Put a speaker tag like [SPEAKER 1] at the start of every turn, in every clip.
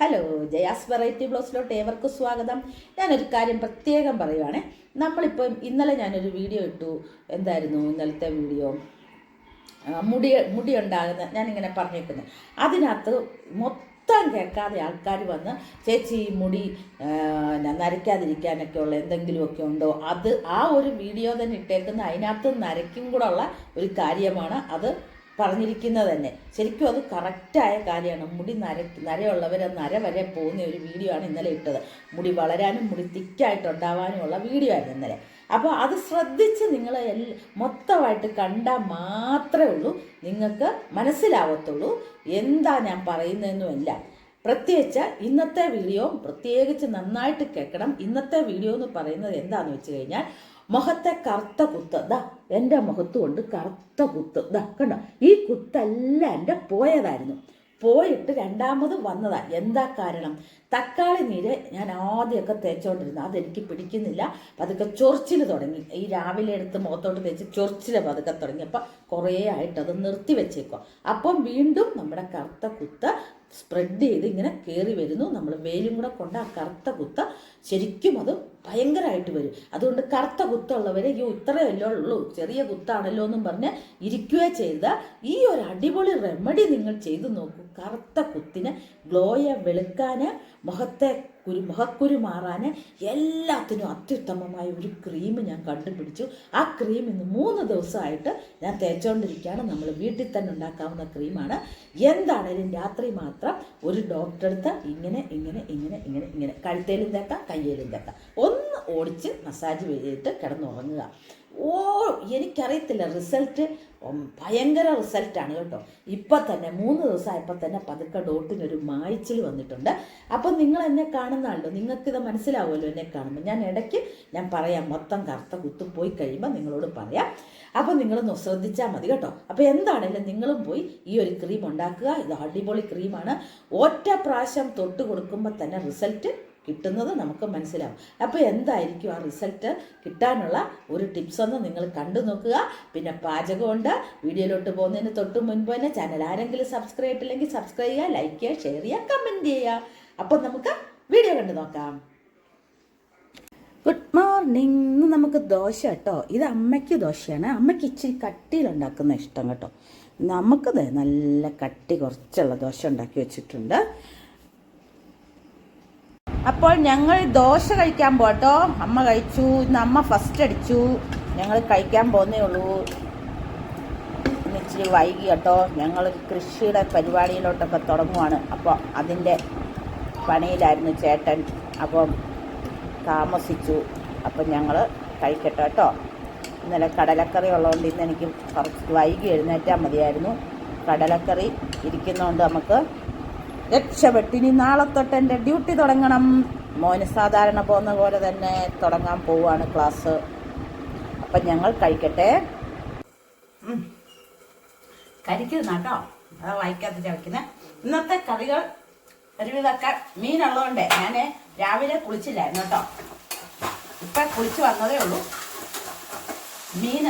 [SPEAKER 1] Hello Jaya's variety ബ്ലോസിലോട്ട് ഏവർക്കും സ്വാഗതം. ഞാനൊരു കാര്യം പ്രത്യേകം പറയുവാണേ. നമ്മളിപ്പം ഇന്നലെ ഞാനൊരു വീഡിയോ ഇട്ടു. എന്തായിരുന്നു ഇന്നലത്തെ വീഡിയോ? മുടി മുടി ഉണ്ടാകുന്ന ഞാനിങ്ങനെ പറഞ്ഞേക്കുന്നത് അതിനകത്ത് മൊത്തം കേൾക്കാതെ ആൾക്കാർ വന്ന് ചേച്ചി മുടി നരയ്ക്കാതിരിക്കാനൊക്കെ ഉള്ള എന്തെങ്കിലുമൊക്കെ ഉണ്ടോ? അത് ആ ഒരു വീഡിയോ തന്നെ ഇട്ടേക്കുന്ന അതിനകത്ത് നരയ്ക്കും കൂടെ ഉള്ള ഒരു കാര്യമാണ്. അത് പറഞ്ഞിരിക്കുന്നത് തന്നെ. ശരിക്കും അത് കറക്റ്റായ കാര്യമാണ്. മുടി നര നരയുള്ളവർ നര വരെ പോകുന്ന ഒരു വീഡിയോ ആണ് ഇന്നലെ ഇട്ടത്. മുടി വളരാനും മുടി തിക്കായിട്ടുണ്ടാവാനും ഉള്ള വീഡിയോ ആയിരുന്നു ഇന്നലെ. അപ്പോൾ അത് ശ്രദ്ധിച്ച് നിങ്ങൾ മൊത്തമായിട്ട് കണ്ടാൽ മാത്രമേ ഉള്ളൂ. നിങ്ങൾക്ക് മനസ്സിലാവത്തുള്ളൂ. എന്താ ഞാൻ പറയുന്നതെന്നുമല്ല പ്രത്യേകിച്ച് ഇന്നത്തെ വീഡിയോ പ്രത്യേകിച്ച് നന്നായിട്ട് കേൾക്കണം. ഇന്നത്തെ വീഡിയോ എന്ന് പറയുന്നത് എന്താണെന്ന് വെച്ച് കഴിഞ്ഞാൽ മുഖത്തെ കറുത്ത കുത്ത്. ദാ എന്റെ മുഖത്ത് കൊണ്ട് കറുത്ത കുത്ത്. ദാ കണ്ടോ? ഈ കുത്തല്ല എന്റെ പോയതായിരുന്നു. പോയിട്ട് രണ്ടാമത് വന്നതാ. എന്താ കാരണം? തക്കാളി നീര് ഞാൻ ആദ്യമൊക്കെ തേച്ചോണ്ടിരുന്നു. അതെനിക്ക് പിടിക്കുന്നില്ല. പതുക്കെ ചൊറിച്ചിൽ തുടങ്ങി. ഈ രാവിലെ എടുത്ത് മുഖത്തോട്ട് തേച്ച് ചൊറിച്ചിൽ പതുക്കെ തുടങ്ങി. അപ്പം കുറേ ആയിട്ട് അത് നിർത്തി വെച്ചേക്കുക അപ്പം വീണ്ടും നമ്മുടെ കറുത്ത കുത്ത് സ്പ്രെഡ് ചെയ്ത് ഇങ്ങനെ കയറി വരുന്നു. നമ്മൾ വെയിലും കൂടെ കൊണ്ട് ആ കറുത്ത കുത്ത ശരിക്കും അത് ഭയങ്കരമായിട്ട് വരും. അതുകൊണ്ട് കറുത്ത കുത്തുള്ളവർ ഈ ഇത്രയല്ലേ ഉള്ളൂ ചെറിയ കുത്താണല്ലോ എന്നും പറഞ്ഞ് ഇരിക്കുകയോ ചെയ്ത ഈ ഒരു അടിപൊളി റെമഡി നിങ്ങൾ ചെയ്തു നോക്കൂ. കറുത്ത കുത്തിന് ഗ്ലോയെ വെളുക്കാന് മുഖത്തെ കുരു മുഖക്കുരു മാറാന് എല്ലാത്തിനും അത്യുത്തമമായ ഒരു ക്രീം ഞാൻ കണ്ടുപിടിച്ചു. ആ ക്രീം ഇന്ന് മൂന്ന് ദിവസമായിട്ട് ഞാൻ തേച്ചുകൊണ്ടിരിക്കുകയാണ്. നമ്മൾ വീട്ടിൽ തന്നെ ഉണ്ടാക്കാവുന്ന ക്രീമാണ് എന്താണേലും രാത്രി മാത്രം ഒരു ഡോക്ടറെ അടുത്ത് ഇങ്ങനെ ഇങ്ങനെ ഇങ്ങനെ ഇങ്ങനെ ഇങ്ങനെ കഴുത്തേലും തേക്കാം കയ്യേലും തേക്കാം. ഒന്ന് ഓടിച്ച് മസാജ് ചെയ്തിട്ട് കിടന്നുറങ്ങുക. ഓ എനിക്കറിയത്തില്ല റിസൾട്ട് ഭയങ്കര റിസൾട്ടാണ് കേട്ടോ. ഇപ്പം തന്നെ മൂന്ന് ദിവസമായപ്പോൾ തന്നെ പതുക്കെ ഡോട്ടിനൊരു മായ്ച്ചിൽ വന്നിട്ടുണ്ട്. അപ്പം നിങ്ങൾ എന്നെ കാണുന്നതാണല്ലോ. നിങ്ങൾക്കിത് മനസ്സിലാവുമല്ലോ എന്നെ കാണുമ്പോൾ. ഞാൻ ഇടയ്ക്ക് ഞാൻ പറയാം മൊത്തം കറുത്ത കുത്തു പോയി കഴിയുമ്പോൾ നിങ്ങളോട് പറയാം. അപ്പോൾ നിങ്ങളൊന്ന് ശ്രദ്ധിച്ചാൽ മതി കേട്ടോ. അപ്പോൾ എന്താണേലും നിങ്ങളും പോയി ഈ ഒരു ക്രീം ഉണ്ടാക്കുക. ഇത് അടിപൊളി ക്രീമാണ് ഒറ്റ പ്രാവശ്യം തൊട്ട് കൊടുക്കുമ്പോൾ തന്നെ റിസൾട്ട് കിട്ടുന്നത് നമുക്ക് മനസ്സിലാവും. അപ്പോൾ എന്തായിരിക്കും ആ റിസൾട്ട് കിട്ടാനുള്ള ഒരു ടിപ്സ് ഒന്ന് നിങ്ങൾ കണ്ടു നോക്കുക. പിന്നെ പാചകമുണ്ട്. വീഡിയോയിലോട്ട് പോകുന്നതിന് തൊട്ട് മുൻപ് തന്നെ ചാനൽ ആരെങ്കിലും സബ്സ്ക്രൈബ് ചെയ്തിട്ടില്ലെങ്കിൽ സബ്സ്ക്രൈബ് ചെയ്യുക ലൈക്ക് ചെയ്യുക ഷെയർ ചെയ്യുക കമന്റ് ചെയ്യുക. അപ്പം നമുക്ക് വീഡിയോ കണ്ടു നോക്കാം. ഗുഡ് മോർണിംഗ് ഇന്ന് നമുക്ക് ദോശ കേട്ടോ. ഇത് അമ്മയ്ക്ക് ദോശയാണ്. അമ്മയ്ക്ക് ഇച്ചിരി കട്ടിയിലുണ്ടാക്കുന്ന ഇഷ്ടം കേട്ടോ. നമുക്കത് നല്ല കട്ടി കുറച്ചുള്ള ദോശ ഉണ്ടാക്കി വെച്ചിട്ടുണ്ട്. അപ്പോൾ ഞങ്ങൾ ദോശ കഴിക്കാൻ പോട്ടോ അമ്മ കഴിച്ചു. ഇന്ന് അമ്മ ഫസ്റ്റ് അടിച്ചു. ഞങ്ങൾ കഴിക്കാൻ പോകുന്നേ ഉള്ളൂ. ഇന്ന് ഇച്ചിരി വൈകി കേട്ടോ. ഞങ്ങൾ കൃഷിയുടെ പരിപാടിയിലോട്ടൊക്കെ തുടങ്ങുവാണ്. അപ്പോൾ അതിന്റെ പണിയിലായിരുന്നു ചേട്ടൻ. അപ്പം താമസിച്ചു. അപ്പം ഞങ്ങൾ കഴിക്കട്ടെ കേട്ടോ. ഇന്നലെ കടലക്കറി ഉള്ളതുകൊണ്ട് ഇന്ന് എനിക്ക് കുറച്ച് വൈകി എഴുന്നേറ്റാൽ മതിയായിരുന്നു. കടലക്കറി ഇരിക്കുന്നതുകൊണ്ട് നമുക്ക് രക്ഷപ്പെട്ടിനി നാളെ തൊട്ട് എന്റെ ഡ്യൂട്ടി തുടങ്ങണം. മോന് സാധാരണ പോകുന്ന പോലെ തന്നെ തുടങ്ങാൻ പോവുകയാണ് ക്ലാസ്. അപ്പം ഞങ്ങൾ കഴിക്കട്ടെ. കരിക്കുന്ന കേട്ടോ അതാ വായിക്കാത്ത ചവയ്ക്കുന്നത് ഇന്നത്തെ കറികൾ ഒരുവിധമൊക്കെ മീനുള്ളതുകൊണ്ട് ഞാൻ രാവിലെ കുളിച്ചില്ലായിരുന്നു കേട്ടോ. ഇപ്പം കുളിച്ച് വന്നതേ ഉള്ളൂ. മീൻ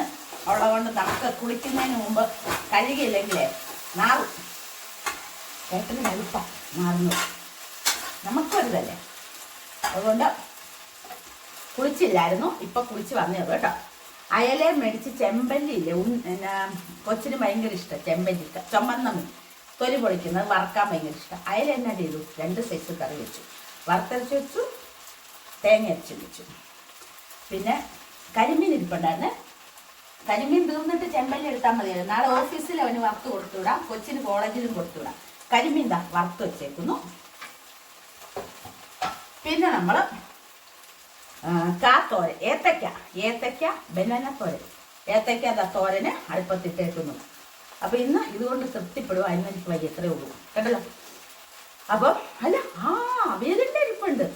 [SPEAKER 1] ഉള്ളതുകൊണ്ട് നമുക്ക് കുളിക്കുന്നതിന് മുമ്പ് കഴുകിയില്ലെങ്കിലേ നാറും. ചേട്ടന് എളുപ്പം മാറുന്നു. നമുക്കൊരിതല്ലേ അതുകൊണ്ട് കുളിച്ചില്ലായിരുന്നു. ഇപ്പൊ കുളിച്ച് വന്നേ ഉള്ളൂ കേട്ടോ. അയലെ മേടിച്ച് ചെമ്പല്ലി ഇല്ലേ ഉൺ എന്നാ കൊച്ചിന് ഭയങ്കര ഇഷ്ടം ചെമ്പല്ലി. ചുമന്ന മീൻ. തൊലി പൊളിക്കുന്നത് വറക്കാൻ ഭയങ്കര ഇഷ്ടം. അയല എന്നാ ചെയ്തു? രണ്ട് സൈസ് കറി വെച്ചു. വറുത്തരച്ച് വെച്ചു. തേങ്ങ അരച്ച് വെച്ചു. പിന്നെ കരിമീൻ ഇരിപ്പുണ്ടായിരുന്നു. കരിമീൻ തീർന്നിട്ട് ചെമ്പല്ലി എടുത്താൽ മതിയായിരുന്നു. നാളെ ഓഫീസിൽ അവന് വറുത്ത് കൊടുത്തുവിടാം. കൊച്ചിന് കോളേജിലും കൊടുത്തുവിടാം. കരിമീൻ ദാ വറുത്ത് വെച്ചേക്കുന്നു. പിന്നെ നമ്മൾ കാത്തോരൻ ഏത്തയ്ക്ക ഏത്തയ്ക്ക ബനാന തോരൻ. ദാ തോരന് അടുപ്പത്തിട്ടേക്കുന്നു അപ്പൊ ഇന്ന് ഇതുകൊണ്ട് തൃപ്തിപ്പെടുക അതിനെനിക്ക് വലിയ എത്രയേ ഉള്ളൂ. കേട്ടല്ലോ? അപ്പൊ അല്ല ആ അവിയലിന്റെ ഇരിപ്പുണ്ട്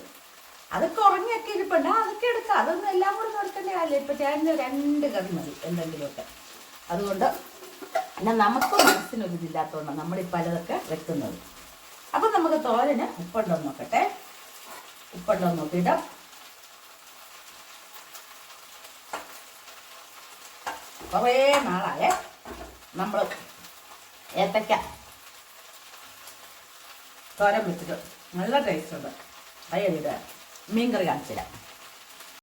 [SPEAKER 1] അതൊക്കെ ഉറങ്ങിയൊക്കെ ഇരിപ്പുണ്ട്. ആ അതൊക്കെ എടുക്കാം. അതൊന്നും എല്ലാം കൂടെ നിർത്തേണ്ട കാര്യമില്ല. ഇപ്പൊ ചേട്ടന് രണ്ട് കറി മതി എന്തെങ്കിലുമൊക്കെ. അതുകൊണ്ട് എന്നാൽ നമുക്ക് മനസ്സിനൊരു ഇതില്ലാത്തതുകൊണ്ട് നമ്മൾ ഈ പലതൊക്കെ വെക്കുന്നത് അപ്പം നമുക്ക് തോരന് ഉപ്പുണ്ടോ നോക്കട്ടെ. ഉപ്പുണ്ടോ നോക്കിയിട്ട്. കുറേ നാളായ നമ്മൾ ഏത്തക്ക തോരൻ വെച്ചിട്ട് നല്ല ടേസ്റ്റ് ഉണ്ട്. അയ്യടിയുടെ മീൻകറി കാണിച്ചില്ല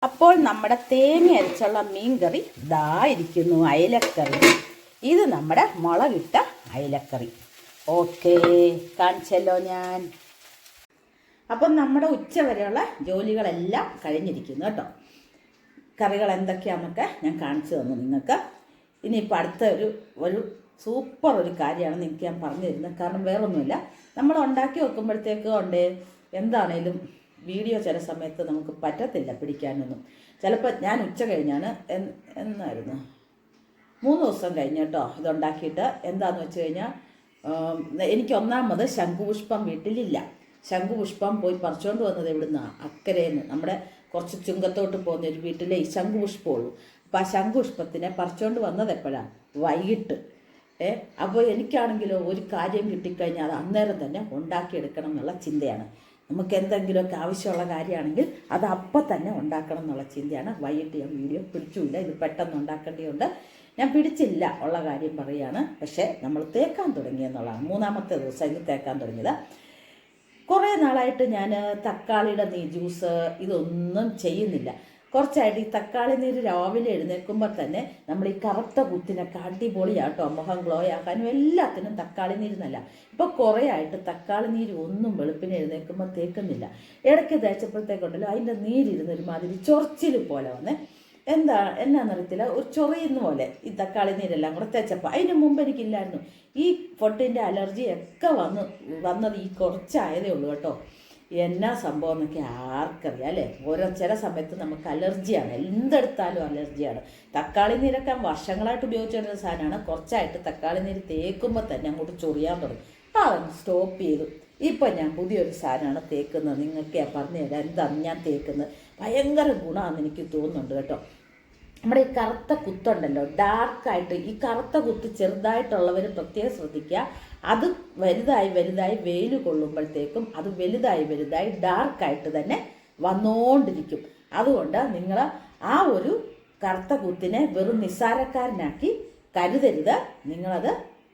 [SPEAKER 1] അപ്പോൾ നമ്മുടെ തേങ്ങ അരച്ചുള്ള മീൻകറി ദാ ഇരിക്കുന്നു അയലക്കറി. ഇത് നമ്മുടെ മുളകിട്ട അയിലക്കറി. ഓക്കേ കാണിച്ചല്ലോ ഞാൻ. അപ്പം നമ്മുടെ ഉച്ച വരെയുള്ള ജോലികളെല്ലാം കഴിഞ്ഞിരിക്കുന്നു കേട്ടോ. കറികൾ എന്തൊക്കെയാണെന്നൊക്കെ ഞാൻ കാണിച്ചു തന്നു നിങ്ങൾക്ക്. ഇനിയിപ്പോൾ അടുത്ത ഒരു ഒരു സൂപ്പർ ഒരു കാര്യമാണ് നിങ്ങൾക്ക് ഞാൻ പറഞ്ഞു തരുന്നത് കാരണം വേറൊന്നുമില്ല. നമ്മൾ ഉണ്ടാക്കി വെക്കുമ്പോഴത്തേക്ക് ഉണ്ട് എന്താണേലും വീഡിയോ ചില സമയത്ത് നമുക്ക് പറ്റത്തില്ല പിടിക്കാനൊന്നും. ചിലപ്പോൾ ഞാൻ ഉച്ച കഴിഞ്ഞാണ് എന്നായിരുന്നു? മൂന്ന് ദിവസം കഴിഞ്ഞ് കേട്ടോ ഇതുണ്ടാക്കിയിട്ട്. എന്താണെന്ന് വെച്ച് കഴിഞ്ഞാൽ എനിക്ക് ഒന്നാമത് ശംഖുപുഷ്പം വീട്ടിലില്ല. ശംഖുപുഷ്പം പോയി പറിച്ചുകൊണ്ട് വന്നത് എവിടുന്നാ? അക്കരേന്ന്. നമ്മുടെ കുറച്ച് ചുങ്കത്തോട്ട് പോകുന്ന ഒരു വീട്ടിലെ ഈ ശംഖുപുഷ്പമുള്ളൂ. അപ്പോൾ ആ ശംഖുപുഷ്പത്തിനെ പറിച്ചുകൊണ്ട് വന്നത് എപ്പോഴാണ് വൈകിട്ട്. ഏ അപ്പോൾ എനിക്കാണെങ്കിലോ ഒരു കാര്യം കിട്ടിക്കഴിഞ്ഞാൽ അത് അന്നേരം തന്നെ ഉണ്ടാക്കിയെടുക്കണം എന്നുള്ള ചിന്തയാണ്. നമുക്ക് എന്തെങ്കിലുമൊക്കെ ആവശ്യമുള്ള കാര്യമാണെങ്കിൽ അത് അപ്പം തന്നെ ഉണ്ടാക്കണം എന്നുള്ള ചിന്തയാണ്. വൈകിട്ട് ഞാൻ വീഡിയോ പിടിച്ചുമില്ല. ഇത് പെട്ടെന്ന് ഉണ്ടാക്കേണ്ടതുകൊണ്ട് ഞാൻ പിടിച്ചില്ല ഉള്ള കാര്യം പറയുകയാണ്. പക്ഷേ നമ്മൾ തേക്കാൻ തുടങ്ങിയെന്നുള്ളതാണ് മൂന്നാമത്തെ ദിവസം ഇനി തേക്കാൻ തുടങ്ങിയത്. കുറേ നാളായിട്ട് ഞാൻ തക്കാളിയുടെ നീ ജ്യൂസ് ഇതൊന്നും ചെയ്യുന്നില്ല. കുറച്ചായിട്ട് ഈ തക്കാളി നീര് രാവിലെ എഴുന്നേൽക്കുമ്പോൾ തന്നെ നമ്മൾ ഈ കറുത്ത കുത്തിനൊക്കെ അടിപൊളിയാട്ടോ. മുഖം ഗ്ലോ ആക്കാനും എല്ലാത്തിനും തക്കാളി നീര് നല്ല. ഇപ്പോൾ കുറേ ആയിട്ട് തക്കാളി നീര് ഒന്നും വെളുപ്പിന് എഴുന്നേൽക്കുമ്പോൾ തേക്കുന്നില്ല. ഇടയ്ക്ക് തേച്ചപ്പോഴത്തേക്കുണ്ടല്ലോ അതിന്റെ നീരിരുന്നൊരുമാതിരി ചൊറിച്ചിൽ പോലെ വന്നേ. എന്താ എന്നാന്നറിയത്തില്ല ഒരു ചൊറിയുന്ന പോലെ. ഈ തക്കാളി നീരെല്ലാം കൂടെ തേച്ചപ്പോൾ അതിന് മുമ്പ് എനിക്കില്ലായിരുന്നു. ഈ പൊട്ടിന്റെ അലർജി ഒക്കെ വന്ന് വന്നത് ഈ കുറച്ചായതേ ഉള്ളൂ കേട്ടോ. എന്നാ സംഭവം എന്നൊക്കെ ആർക്കറിയാം അല്ലേ? ഓരോ ചില സമയത്ത് നമുക്ക് അലർജിയാണ്. എന്തെടുത്താലും അലർജിയാണ്. തക്കാളി നീരൊക്കെ വർഷങ്ങളായിട്ട് ഉപയോഗിച്ചിരുന്ന സാധനമാണ്. കുറച്ചായിട്ട് തക്കാളി നീര് തേക്കുമ്പോൾ തന്നെ അങ്ങോട്ട് ചൊറിയാൻ തുടങ്ങി. അപ്പോൾ സ്റ്റോപ്പ് ചെയ്തു. ഇപ്പം ഞാൻ പുതിയൊരു സാധനമാണ് തേക്കുന്നത്. നിങ്ങൾക്ക് പറഞ്ഞു തരാം എന്താണ് ഞാൻ തേക്കുന്നത്? ഭയങ്കര ഗുണമാണെന്ന് എനിക്ക് തോന്നുന്നുണ്ട് കേട്ടോ. നമ്മുടെ ഈ കറുത്ത കുത്തുണ്ടല്ലോ ഡാർക്കായിട്ട് ഈ കറുത്ത കുത്ത് ചെറുതായിട്ടുള്ളവർ പ്രത്യേകം ശ്രദ്ധിക്കുക. അത് വലുതായി വലുതായി വെയിൽ കൊള്ളുമ്പോഴത്തേക്കും അത് വലുതായി വലുതായി ഡാർക്കായിട്ട് തന്നെ വന്നുകൊണ്ടിരിക്കും അതുകൊണ്ട് നിങ്ങൾ ആ ഒരു കറുത്ത കുത്തിനെ വെറും നിസ്സാരക്കാരനാക്കി കരുതരുത്. നിങ്ങളത്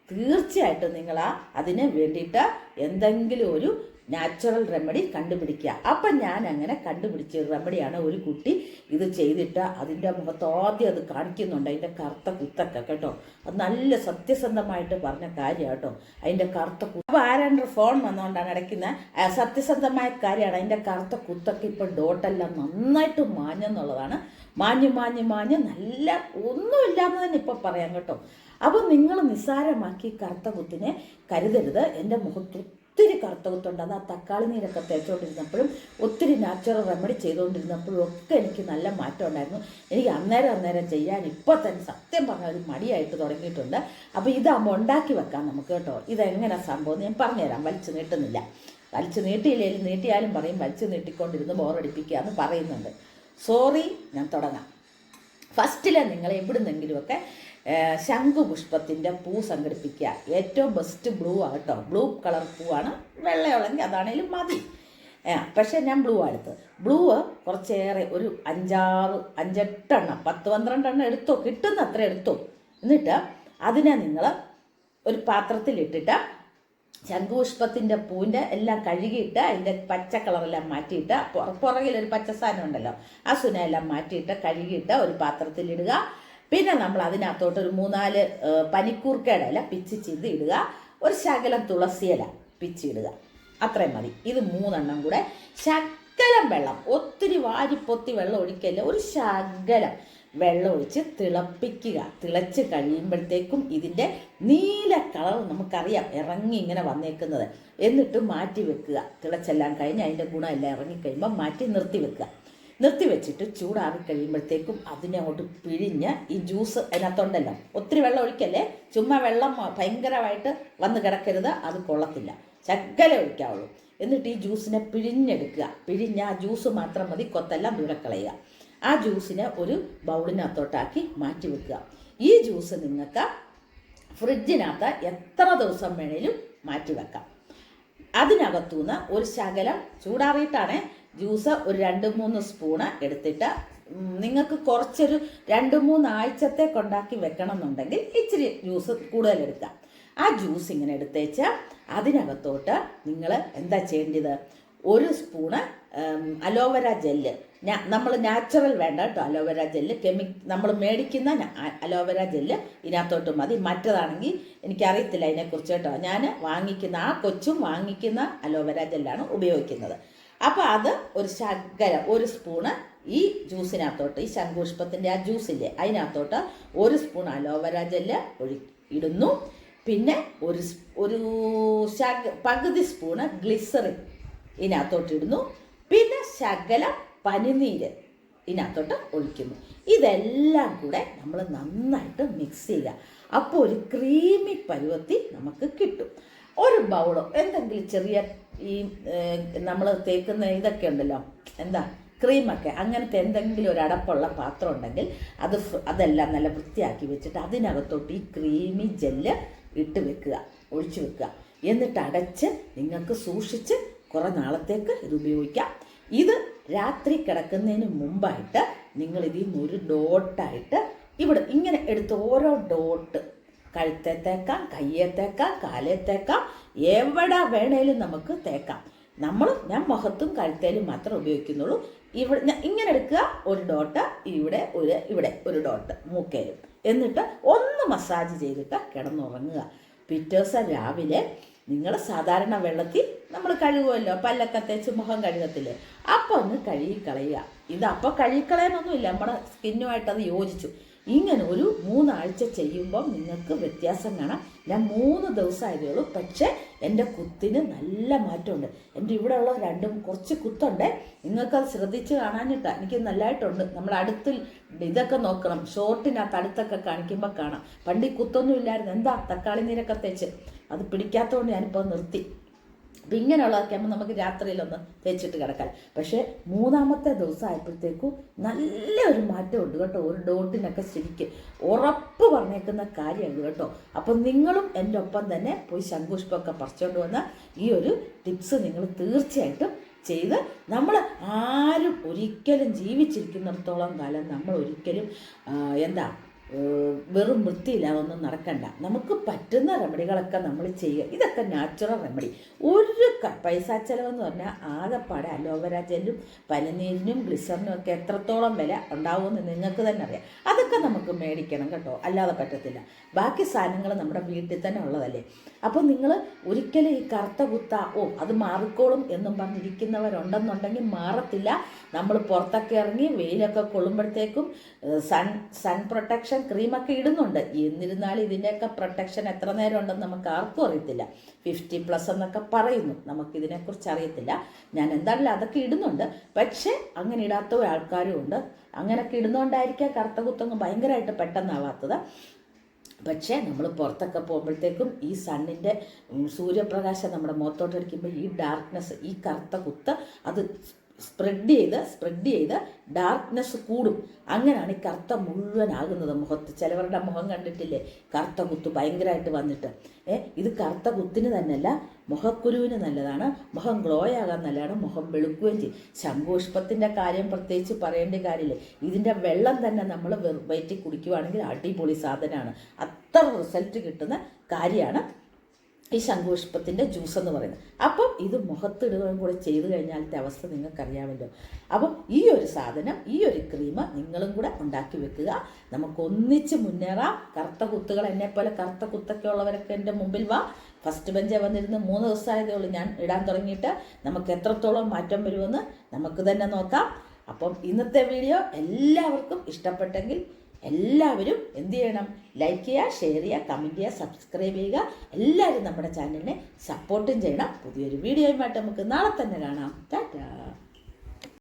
[SPEAKER 1] തീർച്ചയായിട്ടും നിങ്ങൾ ആ അതിന് വേണ്ടിയിട്ട് എന്തെങ്കിലും ഒരു നാച്ചുറൽ റെമഡി കണ്ടുപിടിക്കുക. അപ്പം ഞാൻ അങ്ങനെ കണ്ടുപിടിച്ച റെമഡിയാണ് ഒരു കുട്ടി ഇത് ചെയ്തിട്ട് അതിന്റെ മുഖത്ത് ആദ്യം അത് കാണിക്കുന്നുണ്ട്. അതിന്റെ കറുത്ത കുത്തൊക്കെ കേട്ടോ. അത് നല്ല സത്യസന്ധമായിട്ട് പറഞ്ഞ കാര്യം കേട്ടോ. അതിന്റെ കറുത്ത കുത്ത് അപ്പോൾ ആരാണ്ട് ഫോൺ വന്നുകൊണ്ടാണ് അടയ്ക്കുന്ന? സത്യസന്ധമായ കാര്യമാണ്. അതിന്റെ കറുത്ത കുത്തൊക്കെ ഇപ്പോൾ ഡോട്ടെല്ലാം നന്നായിട്ട് മാഞ്ഞെന്നുള്ളതാണ്. മാഞ്ഞ് മാഞ്ഞ് മാഞ്ഞ് നല്ല ഒന്നുമില്ലാന്ന് തന്നെ ഇപ്പം പറയാം കേട്ടോ. അപ്പോൾ നിങ്ങൾ നിസ്സാരമാക്കി കറുത്ത കുത്തിനെ കരുതരുത്. എന്റെ മുഖത്ത് ഒത്തിരി കറുത്ത കുത്തുണ്ട് അത് ആ തക്കാളി നീരൊക്കെ തേച്ചുകൊണ്ടിരുന്നപ്പോഴും ഒത്തിരി നാച്ചുറൽ റെമഡി ചെയ്തുകൊണ്ടിരുന്നപ്പോഴും ഒക്കെ എനിക്ക് നല്ല മാറ്റം ഉണ്ടായിരുന്നു. എനിക്ക് അന്നേരം അന്നേരം ചെയ്യാൻ ഇപ്പോൾ തന്നെ സത്യം പറഞ്ഞാൽ ഒരു മടിയായിട്ട് തുടങ്ങിയിട്ടുണ്ട്. അപ്പോൾ ഇതാകുമ്പോൾ ഉണ്ടാക്കി വെക്കാം നമുക്ക് കേട്ടോ. ഇതെങ്ങനെ സംഭവം ഞാൻ പറഞ്ഞുതരാം. വലിച്ചു നീട്ടുന്നില്ല. വലിച്ചു നീട്ടിയില്ലെങ്കിലും നീട്ടിയാലും പറയും വലിച്ചു നീട്ടിക്കൊണ്ടിരുന്ന് ബോറടിപ്പിക്കുക എന്ന് പറയുന്നുണ്ട്. സോറി ഞാൻ തുടങ്ങാം. ഫസ്റ്റിലെ നിങ്ങൾ എവിടുന്നെങ്കിലുമൊക്കെ ശംഖുപുഷ്പത്തിന്റെ പൂ സംഘടിപ്പിക്കുക. ഏറ്റവും ബെസ്റ്റ് ബ്ലൂ ആകട്ടോ ബ്ലൂ കളർ പൂവാണ്. വെള്ളയുള്ളെങ്കിൽ അതാണേലും മതി. പക്ഷേ ഞാൻ ബ്ലൂ എടുത്തത്. ബ്ലൂ കുറച്ചേറെ ഒരു അഞ്ചാറ് അഞ്ചെട്ടെണ്ണം പത്ത് പന്ത്രണ്ടെണ്ണം എടുത്തോ? കിട്ടുന്ന അത്ര എടുത്തോ? എന്നിട്ട് അതിനെ നിങ്ങൾ ഒരു പാത്രത്തിലിട്ടിട്ട് ശംഖുപുഷ്പത്തിന്റെ പൂവിന്റെ എല്ലാം കഴുകിയിട്ട് അതിന്റെ പച്ച കളറെല്ലാം മാറ്റിയിട്ട് പുറകിലൊരു പച്ച സാധനം ഉണ്ടല്ലോ. ആ സുനെല്ലാം മാറ്റിയിട്ട് കഴുകിയിട്ട് ഒരു പാത്രത്തിലിടുക. പിന്നെ നമ്മൾ അതിനകത്തോട്ട് ഒരു മൂന്നാൽ പനിക്കൂർക്കയുടെ ഇല പിച്ച് ചെയ്ത് ഇടുക. ഒരു ശകലം തുളസിയില പിച്ചിടുക അത്രയും മതി. ഇത് മൂന്നെണ്ണം കൂടെ. ശകലം വെള്ളം ഒത്തിരി വാരിപ്പൊത്തി വെള്ളം ഒഴിക്കല്ല ഒരു ശകലം വെള്ളം ഒഴിച്ച് തിളപ്പിക്കുക. തിളച്ച് കഴിയുമ്പോഴത്തേക്കും ഇതിന്റെ നീല കളർ നമുക്കറിയാം ഇറങ്ങി ഇങ്ങനെ വന്നേക്കുന്നത്. എന്നിട്ട് മാറ്റി വെക്കുക. തിളച്ചെല്ലാം കഴിഞ്ഞ് അതിന്റെ ഗുണമെല്ലാം ഇറങ്ങിക്കഴിയുമ്പോൾ മാറ്റി നിർത്തി വെക്കുക. നിർത്തി വെച്ചിട്ട് ചൂടാറി കഴിയുമ്പോഴത്തേക്കും അതിനെ അങ്ങോട്ട് പിഴിഞ്ഞ് ഈ ജ്യൂസ് അതിനകത്തുണ്ടല്ലോ. ഒത്തിരി വെള്ളം ഒഴിക്കല്ലേ? ചുമ്മാ വെള്ളം ഭയങ്കരമായിട്ട് വന്ന് കിടക്കരുത്. അത് കൊള്ളത്തില്ല. ചക്കല ഒഴിക്കാവുള്ളൂ. എന്നിട്ട് ഈ ജ്യൂസിനെ പിഴിഞ്ഞെടുക്കുക. പിഴിഞ്ഞ് ആ ജ്യൂസ് മാത്രം മതി. കൊത്തെല്ലാം ദൂരെ കളയുക ആ ജ്യൂസിനെ ഒരു ബൗളിനകത്തോട്ടാക്കി മാറ്റി വെക്കുക. ഈ ജ്യൂസ് നിങ്ങൾക്ക് ഫ്രിഡ്ജിനകത്ത് എത്ര ദിവസം വേണേലും മാറ്റി വെക്കാം. അതിനകത്തുനിന്ന് ഒരു ശകലം ചൂടാറിയിട്ടാണ് ജ്യൂസ് ഒരു രണ്ട് മൂന്ന് സ്പൂണ് എടുത്തിട്ട് നിങ്ങൾക്ക് കുറച്ചൊരു രണ്ട് മൂന്ന് ആഴ്ചത്തേക്ക് ഉണ്ടാക്കി വെക്കണം എന്നുണ്ടെങ്കിൽ ഇച്ചിരി ജ്യൂസ് കൂടുതൽ എടുക്കാം. ആ ജ്യൂസ് ഇങ്ങനെ എടുത്തേച്ച് അതിനകത്തോട്ട് നിങ്ങൾ എന്താ ചെയ്യേണ്ടത്? ഒരു സ്പൂണ് അലോവര ജെല്ല്. നമ്മൾ നാച്ചുറൽ വേണ്ട കേട്ടോ അലോവര ജെല്ല്. കെമി നമ്മൾ മേടിക്കുന്ന അലോവേര ജെല്ല് ഇതിനകത്തോട്ട് മതി. മറ്റതാണെങ്കിൽ എനിക്കറിയത്തില്ല അതിനെക്കുറിച്ച് കേട്ടോ. ഞാൻ വാങ്ങിക്കുന്ന ആ കൊച്ചും വാങ്ങിക്കുന്ന അലോവര ജെല്ലാണ് ഉപയോഗിക്കുന്നത്. അപ്പോൾ അത് ഒരു ശകലം ഒരു സ്പൂണ് ഈ ജ്യൂസിനകത്തോട്ട് ഈ ശംഖുഷ്പത്തിന്റെ ആ ജ്യൂസില്ലേ അതിനകത്തോട്ട് ഒരു സ്പൂൺ അലോവര ജെല്ല് ഒഴി ഇടുന്നു. പിന്നെ ഒരു ഒരു ശക പകുതി സ്പൂണ് ഗ്ലിസറിൻ ഇതിനകത്തോട്ട് ഇടുന്നു. പിന്നെ ശകലം പനിനീര് ഇതിനകത്തോട്ട് ഒഴിക്കുന്നു. ഇതെല്ലാം കൂടെ നമ്മൾ നന്നായിട്ട് മിക്സ് ചെയ്യുക. അപ്പോൾ ഒരു ക്രീമി പരുവത്തി നമുക്ക് കിട്ടും. ഒരു ബൗളോ എന്തെങ്കിലും ചെറിയ ഈ നമ്മൾ തേക്കുന്ന ഇതൊക്കെ ഉണ്ടല്ലോ എന്താ ക്രീമൊക്കെ അങ്ങനത്തെ എന്തെങ്കിലും ഒരു അടപ്പുള്ള പാത്രം ഉണ്ടെങ്കിൽ അത് അതെല്ലാം നല്ല വൃത്തിയാക്കി വെച്ചിട്ട് അതിനകത്തോട്ട് ഈ ക്രീമി ജെല്ല് ഇട്ട് വെക്കുക ഒഴിച്ചു വെക്കുക. എന്നിട്ട് അടച്ച് നിങ്ങൾക്ക് സൂക്ഷിച്ച് കുറേ നാളത്തേക്ക് ഇത് ഉപയോഗിക്കാം. ഇത് രാത്രി കിടക്കുന്നതിന് മുമ്പായിട്ട് നിങ്ങൾ ഇതിൽ നിന്ന് ഒരു ഡോട്ടായിട്ട് ഇവിടെ ഇങ്ങനെ എടുത്ത് ഓരോ ഡോട്ട് കഴുത്തെ തേക്കാം കയ്യെ തേക്കാം കാലെ തേക്കാം എവിടെ വേണേലും നമുക്ക് തേക്കാം. നമ്മൾ ഞാൻ മുഖത്തും കഴുത്തേലും മാത്രം ഉപയോഗിക്കുന്നുള്ളൂ. ഇവിടെ ഇങ്ങനെ എടുക്കുക ഒരു ഡോട്ട് ഇവിടെ ഒരു ഇവിടെ ഒരു ഡോട്ട് മൂക്കേലും എന്നിട്ട് ഒന്ന് മസാജ് ചെയ്തിട്ട് കിടന്നുറങ്ങുക. പിറ്റേ ദിവസം രാവിലെ നിങ്ങൾ സാധാരണ വെള്ളത്തിൽ നമ്മൾ കഴുകുമല്ലോ പല്ലൊക്കെ തേച്ച് മുഖം കഴുകത്തില്ലേ? അപ്പോൾ ഒന്ന് കഴുകി കളയുക ഇത് അപ്പോൾ കഴുകിക്കളയാനൊന്നുമില്ല നമ്മുടെ സ്കിന്നുമായിട്ട് അത് യോജിച്ചു. ഇങ്ങനെ ഒരു മൂന്നാഴ്ച ചെയ്യുമ്പോൾ നിങ്ങൾക്ക് വ്യത്യാസം കാണാം. ഞാൻ മൂന്ന് ദിവസമായതേ ഉള്ളൂ പക്ഷേ എന്റെ കുത്തിന് നല്ല മാറ്റമുണ്ട്. എന്റെ ഇവിടെ ഉള്ള രണ്ടും കുറച്ച് കുത്തുണ്ട്. നിങ്ങൾക്കത് ശ്രദ്ധിച്ച് കാണാനിട്ടാ. എനിക്ക് നല്ലതായിട്ടുണ്ട് നമ്മൾ അടുത്തിൽ ഇതൊക്കെ നോക്കണം. ഷോർട്ടിനകത്ത് അടുത്തൊക്കെ കാണിക്കുമ്പോൾ കാണാം. പണ്ടി കുത്തൊന്നും ഇല്ലായിരുന്നു. എന്താ തക്കാളി നീരൊക്കെ തേച്ച്? അത് പിടിക്കാത്തതുകൊണ്ട് ഞാനിപ്പോൾ നിർത്തി. അപ്പം ഇങ്ങനെയുള്ളതൊക്കെ നമുക്ക് രാത്രിയിലൊന്ന് തേച്ചിട്ട് കിടക്കാം. പക്ഷേ മൂന്നാമത്തെ ദിവസം ആയപ്പോഴത്തേക്കും നല്ലൊരു മാറ്റമുണ്ട് കേട്ടോ. ഒരു ഡോട്ടിനൊക്കെ ശരിക്ക് ഉറപ്പ് പറഞ്ഞേക്കുന്ന കാര്യമാണ് കേട്ടോ. അപ്പം നിങ്ങളും എന്റെ ഒപ്പം തന്നെ പോയി ശംഖുഷ്പമൊക്കെ പറിച്ചുകൊണ്ട് വന്ന ഈ ഒരു ടിപ്സ് നിങ്ങൾ തീർച്ചയായിട്ടും ചെയ്ത് നമ്മൾ ആരും ഒരിക്കലും ജീവിച്ചിരിക്കുന്നിടത്തോളം കാലം നമ്മൾ ഒരിക്കലും എന്താ വെറും വൃത്തിയില്ലാതെ ഒന്നും നടക്കണ്ട. നമുക്ക് പറ്റുന്ന റെമഡികളൊക്കെ നമ്മൾ ചെയ്യുക. ഇതൊക്കെ നാച്ചുറൽ റെമഡി ഒരു പൈസ ചെലവെന്ന് പറഞ്ഞാൽ ആകെപ്പാടെ അലോവേര ജെല്ലും പനിനീരിനും ഗ്ലിസറിനും ഒക്കെ എത്രത്തോളം വില ഉണ്ടാവുമെന്ന് നിങ്ങൾക്ക് തന്നെ അറിയാം. അതൊക്കെ നമുക്ക് മേടിക്കണം കേട്ടോ. അല്ലാതെ പറ്റത്തില്ല. ബാക്കി സാധനങ്ങൾ നമ്മുടെ വീട്ടിൽ തന്നെ ഉള്ളതല്ലേ. അപ്പോൾ നിങ്ങൾ ഒരിക്കലും ഈ കറുത്ത കുത്ത ഓ അത് മാറിക്കോളും എന്നും പറഞ്ഞിരിക്കുന്നവരുണ്ടെന്നുണ്ടെങ്കിൽ മാറത്തില്ല. നമ്മൾ പുറത്തൊക്കെ ഇറങ്ങി വെയിലൊക്കെ കൊള്ളുമ്പോഴത്തേക്കും സൺ സൺ പ്രൊട്ടക്ഷൻ ക്രീമൊക്കെ ഇടുന്നുണ്ട്. എന്നിരുന്നാലും ഇതിന്റെയൊക്കെ പ്രൊട്ടക്ഷൻ എത്ര നേരം ഉണ്ടെന്ന് നമുക്ക് ആർക്കും അറിയത്തില്ല. ഫിഫ്റ്റി പ്ലസ് എന്നൊക്കെ പറയുന്നു. നമുക്കിതിനെക്കുറിച്ച് അറിയത്തില്ല. ഞാൻ എന്തായാലും അതൊക്കെ ഇടുന്നുണ്ട്. പക്ഷേ അങ്ങനെ ഇടാത്ത ആൾക്കാരും ഉണ്ട്. അങ്ങനെയൊക്കെ ഇടുന്നുകൊണ്ടായിരിക്കാം കറുത്ത കുത്തങ്ങ് ഭയങ്കരമായിട്ട് പെട്ടെന്നാവാത്തത്. പക്ഷേ നമ്മൾ പുറത്തൊക്കെ പോകുമ്പോഴത്തേക്കും ഈ സണ്ണിന്റെ സൂര്യപ്രകാശം നമ്മുടെ മുഖത്തോട്ട് അടിക്കുമ്പോൾ ഈ ഡാർക്ക്നെസ് ഈ കറുത്ത കുത്ത് അത് സ്പ്രെഡ് ചെയ്ത് സ്പ്രെഡ് ചെയ്ത് ഡാർക്ക്നെസ് കൂടും. അങ്ങനെയാണ് ഈ കറുത്ത മുഴുവനാകുന്നത് മുഖത്ത്. ചിലവരുടെ മുഖം കണ്ടിട്ടില്ലേ? കറുത്ത കുത്ത് ഭയങ്കരമായിട്ട് വന്നിട്ട്. ഏ ഇത് കറുത്ത കുത്തിന് തന്നെയല്ല മുഖക്കുരുവിന് നല്ലതാണ്. മുഖം ഗ്ലോ ആകാൻ നല്ലതാണ് മുഖം വെളുക്കുകയും ചെയ്യും. ശംഖുഷ്പത്തിന്റെ കാര്യം പ്രത്യേകിച്ച് പറയേണ്ട കാര്യമില്ല. ഇതിന്റെ വെള്ളം തന്നെ നമ്മൾ വയറ്റി കുടിക്കുവാണെങ്കിൽ അടിപൊളി സാധനമാണ്. അത്ര റിസൾട്ട് കിട്ടുന്ന കാര്യമാണ് ഈ ശംഖുപുഷ്പത്തിന്റെ ജ്യൂസ് എന്ന് പറയുന്നത്. അപ്പം ഇത് മുഖത്തിടുകയും കൂടെ ചെയ്തു കഴിഞ്ഞാലത്തെ അവസ്ഥ നിങ്ങൾക്കറിയാമല്ലോ. അപ്പം ഈ ഒരു സാധനം ഈ ഒരു ക്രീം നിങ്ങളും കൂടെ ഉണ്ടാക്കി വെക്കുക. നമുക്ക് ഒന്നിച്ച് മുന്നേറാം. കറുത്ത കുത്തുകൾ എന്നെപ്പോലെ കറുത്ത കുത്തൊക്കെ ഉള്ളവരൊക്കെ എന്റെ മുമ്പിൽ വാ. ഫസ്റ്റ് ബെഞ്ചേ വന്നിരുന്ന് മൂന്ന് ദിവസമായതേ ഉള്ളൂ ഞാൻ ഇടാൻ തുടങ്ങിയിട്ട്. നമുക്ക് എത്രത്തോളം മാറ്റം വരുമെന്ന് നമുക്ക് തന്നെ നോക്കാം. അപ്പം ഇന്നത്തെ വീഡിയോ എല്ലാവർക്കും ഇഷ്ടപ്പെട്ടെങ്കിൽ എല്ലാവരും എന്ത് ചെയ്യണം? ലൈക്ക് ചെയ്യുക ഷെയർ ചെയ്യുക കമന്റ് ചെയ്യുക സബ്സ്ക്രൈബ് ചെയ്യുക. എല്ലാവരും നമ്മുടെ ചാനലിനെ സപ്പോർട്ടും ചെയ്യണം. പുതിയൊരു വീഡിയോയുമായിട്ട് നമുക്ക് നാളെ തന്നെ കാണാം. ടാറ്റാ